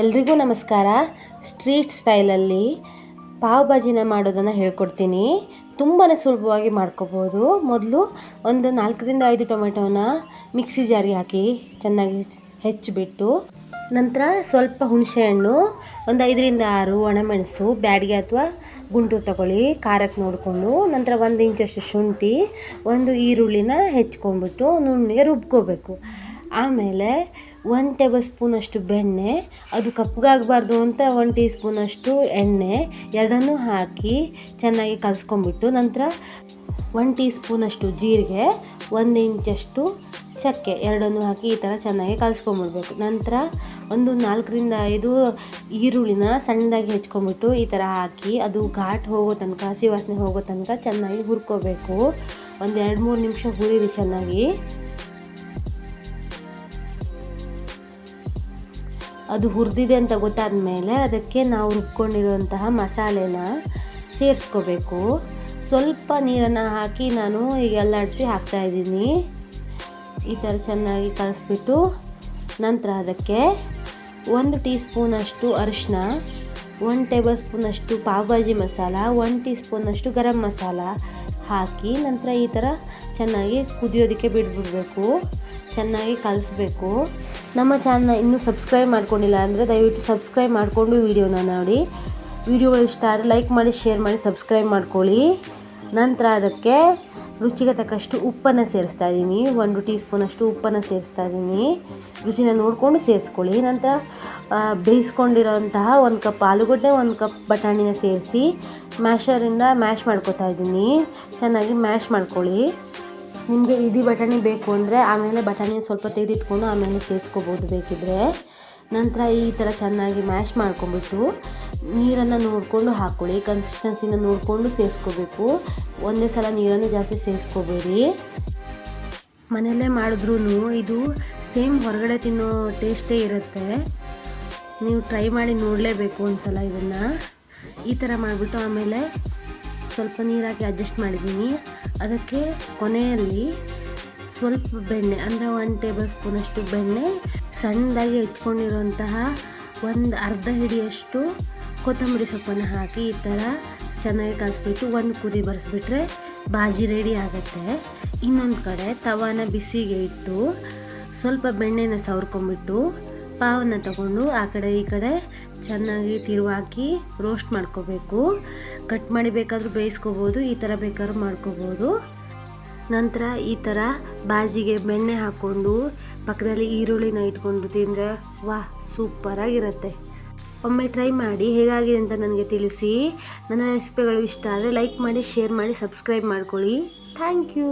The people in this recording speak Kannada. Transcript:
ಎಲ್ರಿಗೂ ನಮಸ್ಕಾರ. ಸ್ಟ್ರೀಟ್ ಸ್ಟೈಲಲ್ಲಿ ಪಾವ್ ಭಾಜಿನ ಮಾಡೋದನ್ನು ಹೇಳ್ಕೊಡ್ತೀನಿ. ತುಂಬಾ ಸುಲಭವಾಗಿ ಮಾಡ್ಕೋಬೋದು. ಮೊದಲು ಒಂದು ನಾಲ್ಕರಿಂದ ಐದು ಟೊಮೆಟೊನ ಮಿಕ್ಸಿ ಜಾರಿ ಹಾಕಿ ಚೆನ್ನಾಗಿ ಹೆಚ್ಚಿಬಿಟ್ಟು ನಂತರ ಸ್ವಲ್ಪ ಹುಣಸೆಹಣ್ಣು ಒಂದು ಐದರಿಂದ ಆರು ಒಣಮೆಣಸು, ಬ್ಯಾಡಿಗೆ ಅಥವಾ ಗುಂಟೂರು ತಗೊಳ್ಳಿ ಖಾರಕ್ಕೆ ನೋಡಿಕೊಂಡು ನಂತರ ಒಂದು ಇಂಚಷ್ಟು ಶುಂಠಿ, ಒಂದು ಈರುಳ್ಳಿನ ಹೆಚ್ಕೊಂಡ್ಬಿಟ್ಟು ನುಣ್ಣಿಗೆ ರುಬ್ಕೋಬೇಕು. ಆಮೇಲೆ ಒನ್ ಟೇಬಲ್ ಸ್ಪೂನಷ್ಟು ಬೆಣ್ಣೆ, ಅದು ಕಪ್ಪಗಾಗಬಾರ್ದು ಅಂತ ಒನ್ ಟೀ ಸ್ಪೂನಷ್ಟು ಎಣ್ಣೆ, ಎರಡನ್ನೂ ಹಾಕಿ ಚೆನ್ನಾಗಿ ಕಲಿಸ್ಕೊಂಬಿಟ್ಟು ನಂತರ ಒನ್ ಟೀ ಸ್ಪೂನಷ್ಟು ಜೀರಿಗೆ, ಒಂದು ಇಂಚಷ್ಟು ಚಕ್ಕೆ, ಎರಡನ್ನು ಹಾಕಿ ಈ ಥರ ಚೆನ್ನಾಗಿ ಕಲಿಸ್ಕೊಂಬಿಡ್ಬೇಕು ನಂತರ ಒಂದು ನಾಲ್ಕರಿಂದ ಐದು ಈರುಳ್ಳಿನ ಸಣ್ಣದಾಗಿ ಹೆಚ್ಕೊಂಬಿಟ್ಟು ಈ ಥರ ಹಾಕಿ ಅದು ಘಾಟ್ ಹೋಗೋ ತನಕ, ಹಸಿ ವಾಸನೆ ಹೋಗೋ ತನಕ ಚೆನ್ನಾಗಿ ಹುರ್ಕೋಬೇಕು. ಒಂದು ಎರಡು ಮೂರು ನಿಮಿಷ ಹುರಿರಿ ಚೆನ್ನಾಗಿ. ಅದು ಹುರಿದಿದೆ ಅಂತ ಗೊತ್ತಾದ ಮೇಲೆ ಅದಕ್ಕೆ ನಾವು ರುಬ್ಕೊಂಡಿರುವಂತಹ ಮಸಾಲೆನ ಸೇರಿಸ್ಕೋಬೇಕು. ಸ್ವಲ್ಪ ನೀರನ್ನು ಹಾಕಿ ನಾನು ಈಗ ಅಲ್ಲಾಡಿಸಿ ಹಾಕ್ತಾಯಿದ್ದೀನಿ ಈ ಥರ ಚೆನ್ನಾಗಿ ಕಲಿಸ್ಬಿಟ್ಟು ನಂತರ ಅದಕ್ಕೆ ಒಂದು ಟೀ ಸ್ಪೂನಷ್ಟು ಅರಿಶಿನ ಒನ್ ಟೇಬಲ್ ಸ್ಪೂನಷ್ಟು ಪಾವ್ ಭಾಜಿ ಮಸಾಲ ಒನ್ ಟೀ ಸ್ಪೂನಷ್ಟು ಗರಂ ಮಸಾಲ ಹಾಕಿ ನಂತರ ಈ ಥರ ಚೆನ್ನಾಗಿ ಕುದಿಯೋದಕ್ಕೆ ಬಿಟ್ಬಿಡಬೇಕು. ಚೆನ್ನಾಗಿ ಕಲಿಸ್ಬೇಕು. ನಮ್ಮ ಚಾನಲ್ನ ಇನ್ನೂ ಸಬ್ಸ್ಕ್ರೈಬ್ ಮಾಡ್ಕೊಂಡಿಲ್ಲ ಅಂದರೆ ದಯವಿಟ್ಟು ಸಬ್ಸ್ಕ್ರೈಬ್ ಮಾಡಿಕೊಂಡು ವೀಡಿಯೋನ ನೋಡಿ. ವೀಡಿಯೋಗಳು ಇಷ್ಟ ಆದರೆ ಲೈಕ್ ಮಾಡಿ ಶೇರ್ ಮಾಡಿ ಸಬ್ಸ್ಕ್ರೈಬ್ ಮಾಡ್ಕೊಳ್ಳಿ. ನಂತರ ಅದಕ್ಕೆ ರುಚಿಗೆ ತಕ್ಕಷ್ಟು ಉಪ್ಪನ್ನು ಸೇರಿಸ್ತಾ ಇದ್ದೀನಿ. ಒಂದು ಟೀ ಸ್ಪೂನಷ್ಟು ಉಪ್ಪನ್ನು ಸೇರಿಸ್ತಾ ಇದ್ದೀನಿ. ರುಚಿನ ನೋಡಿಕೊಂಡು ಸೇರಿಸ್ಕೊಳ್ಳಿ. ನಂತರ ಬೇಯಿಸ್ಕೊಂಡಿರೋಂತಹ ಒಂದು ಕಪ್ ಆಲೂಗಡ್ಡೆ, ಒಂದು ಕಪ್ ಬಟಾಣಿನ ಸೇರಿಸಿ ಮ್ಯಾಶರಿಂದ ಮ್ಯಾಶ್ ಮಾಡ್ಕೊತಾ ಇದ್ದೀನಿ. ಚೆನ್ನಾಗಿ ಮ್ಯಾಶ್ ಮಾಡ್ಕೊಳ್ಳಿ. ನಿಮಗೆ ಇಡೀ ಬಟಾಣಿ ಬೇಕು ಅಂದರೆ ಆಮೇಲೆ ಬಟಾಣಿನ ಸ್ವಲ್ಪ ತೆಗೆದಿಟ್ಕೊಂಡು ಆಮೇಲೆ ಸೇರಿಸ್ಕೋಬೋದು ಬೇಕಿದ್ರೆ. ನಂತರ ಈ ಥರ ಚೆನ್ನಾಗಿ ಮ್ಯಾಶ್ ಮಾಡ್ಕೊಂಬಿಟ್ಟು ನೀರನ್ನು ನೋಡಿಕೊಂಡು ಹಾಕ್ಕೊಳ್ಳಿ ಕನ್ಸಿಸ್ಟೆನ್ಸಿನ ನೋಡಿಕೊಂಡು ಸೇರಿಸ್ಕೋಬೇಕು. ಒಂದೇ ಸಲ ನೀರನ್ನು ಜಾಸ್ತಿ ಸೇರಿಸ್ಕೋಬೇಡಿ. ಮನೆಯಲ್ಲೇ ಮಾಡಿದ್ರೂ ಇದು ಸೇಮ್ ಹೊರಗಡೆ ತಿನ್ನೋ ಟೇಸ್ಟೇ ಇರುತ್ತೆ. ನೀವು ಟ್ರೈ ಮಾಡಿ ನೋಡಲೇಬೇಕು ಒಂದು ಸಲ ಇದನ್ನು. ಈ ಥರ ಮಾಡಿಬಿಟ್ಟು ಆಮೇಲೆ ಸ್ವಲ್ಪ ನೀರಾಕಿ ಅಡ್ಜಸ್ಟ್ ಮಾಡಿದ್ದೀನಿ. ಅದಕ್ಕೆ ಕೊನೆಯಲ್ಲಿ ಸ್ವಲ್ಪ ಬೆಣ್ಣೆ, ಅಂದರೆ ಒನ್ ಟೇಬಲ್ ಸ್ಪೂನಷ್ಟು ಬೆಣ್ಣೆ ಸಣ್ಣದಾಗಿ ಹೆಚ್ಕೊಂಡಿರುವಂತಹ ಒಂದು ಅರ್ಧ ಹಿಡಿಯಷ್ಟು ಕೊತ್ತಂಬರಿ ಸೊಪ್ಪನ್ನು ಹಾಕಿ ಈ ಥರ ಚೆನ್ನಾಗಿ ಕಲಿಸ್ಬಿಟ್ಟು ಒಂದು ಕುದಿ ಬರೆಸ್ಬಿಟ್ರೆ ಬಾಜಿ ರೆಡಿ ಆಗುತ್ತೆ. ಇನ್ನೊಂದು ಕಡೆ ತವಾನ ಬಿಸಿಗೆ ಇಟ್ಟು ಸ್ವಲ್ಪ ಬೆಣ್ಣೆನ ಸವರ್ಕೊಂಬಿಟ್ಟು ಪಾವನ್ನ ತಗೊಂಡು ಆ ಕಡೆ ಈ ಕಡೆ ಚೆನ್ನಾಗಿ ತಿರುವಾಕಿ ರೋಸ್ಟ್ ಮಾಡ್ಕೋಬೇಕು. ಕಟ್ ಮಾಡಿ ಬೇಕಾದರೂ ಬೇಯಿಸ್ಕೋಬೋದು, ಈ ಥರ ಬೇಕಾದ್ರೂ ಮಾಡ್ಕೋಬೋದು. ನಂತರ ಈ ಥರ ಬಾಜಿಗೆ ಬೆಣ್ಣೆ ಹಾಕ್ಕೊಂಡು ಪಕ್ಕದಲ್ಲಿ ಈರುಳ್ಳಿನ ಇಟ್ಕೊಂಡು ತಿಂದರೆ ವಾಹ್ ಸೂಪರಾಗಿರುತ್ತೆ. ಒಮ್ಮೆ ಟ್ರೈ ಮಾಡಿ ಹೇಗಾಗಿದೆ ಅಂತ ನನಗೆ ತಿಳಿಸಿ. ನನ್ನ ರೆಸಿಪಿಗಳು ಇಷ್ಟ ಆದರೆ ಲೈಕ್ ಮಾಡಿ ಶೇರ್ ಮಾಡಿ ಸಬ್ಸ್ಕ್ರೈಬ್ ಮಾಡ್ಕೊಳ್ಳಿ. Thank you